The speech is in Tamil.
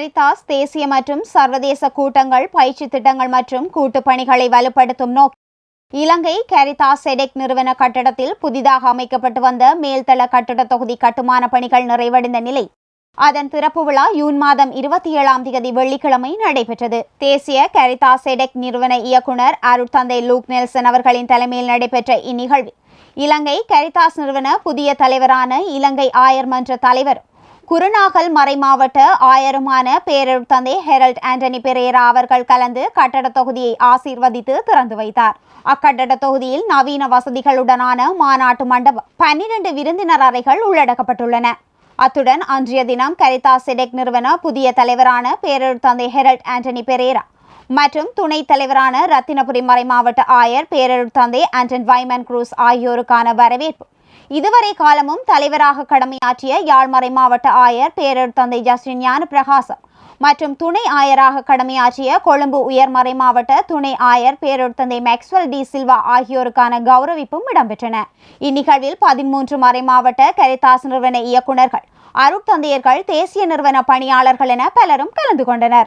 கரிதாஸ் தேசிய மற்றும் சர்வதேச கூட்டங்கள் பயிற்சி திட்டங்கள் மற்றும் கூட்டுப்பணிகளை வலுப்படுத்தும் நோக்கி இலங்கை கேரிதாஸ் செடெக் நிறுவன கட்டடத்தில் புதிதாக அமைக்கப்பட்டு வந்த மேல்தள கட்டட தொகுதி கட்டுமான பணிகள் நிறைவடைந்த நிலை அதன் திறப்பு விழா ஜூன் மாதம் இருபத்தி ஏழாம் தேதி வெள்ளிக்கிழமை நடைபெற்றது. தேசிய கேரிதாஸ் செடெக் நிறுவன இயக்குனர் அருட்தந்தை லூக் நெல்சன் அவர்களின் தலைமையில் நடைபெற்ற இந்நிகழ்வு இலங்கை கரிதாஸ் நிறுவன புதிய தலைவரான இலங்கை ஆயர் மன்ற தலைவர் குருநாகல் மறைமாவட்ட ஆயருமான பேரருட்தந்தை ஹெரல்ட் ஆண்டனி பெரேரா அவர்கள் கலந்து கட்டட தொகுதியை ஆசீர்வதித்து திறந்து வைத்தார். அக்கட்டட தொகுதியில் நவீன வசதிகளுடனான மாநாட்டு மண்டபம் பன்னிரண்டு விருந்தினர் அறைகள் உள்ளடக்கப்பட்டுள்ளன. அத்துடன் அன்றைய தினம் கரிதா செடெக் நிறுவன புதிய தலைவரான பேரருட்தந்தை ஹெரல்ட் ஆண்டனி பெரேரா மற்றும் துணைத் தலைவரான ரத்தினபுரி மறைமாவட்ட ஆயர் பேரருட்தந்தை ஆண்டன் வைமன் குரூஸ் ஆகியோருக்கான வரவேற்பு இதுவரை காலமும் தலைவராக கடமையாற்றிய யாழ்மறை மாவட்ட ஆயர் பேரருட்தந்தை ஜஸ்டின் ஞான பிரகாசம் மற்றும் துணை ஆயராக கடமையாற்றிய கொழும்பு உயர்மறை மாவட்ட துணை ஆயர் பேரொருத்தந்தை மேக்ஸ்வெல் டி சில்வா ஆகியோருக்கான கௌரவிப்பும் இடம்பெற்றன. இந்நிகழ்வில் பதிமூன்று மறை மாவட்ட கரிதாஸ் நிறுவன இயக்குநர்கள் அருட்தந்தையர்கள் தேசிய நிறுவன பணியாளர்கள் என பலரும் கலந்து கொண்டனர்.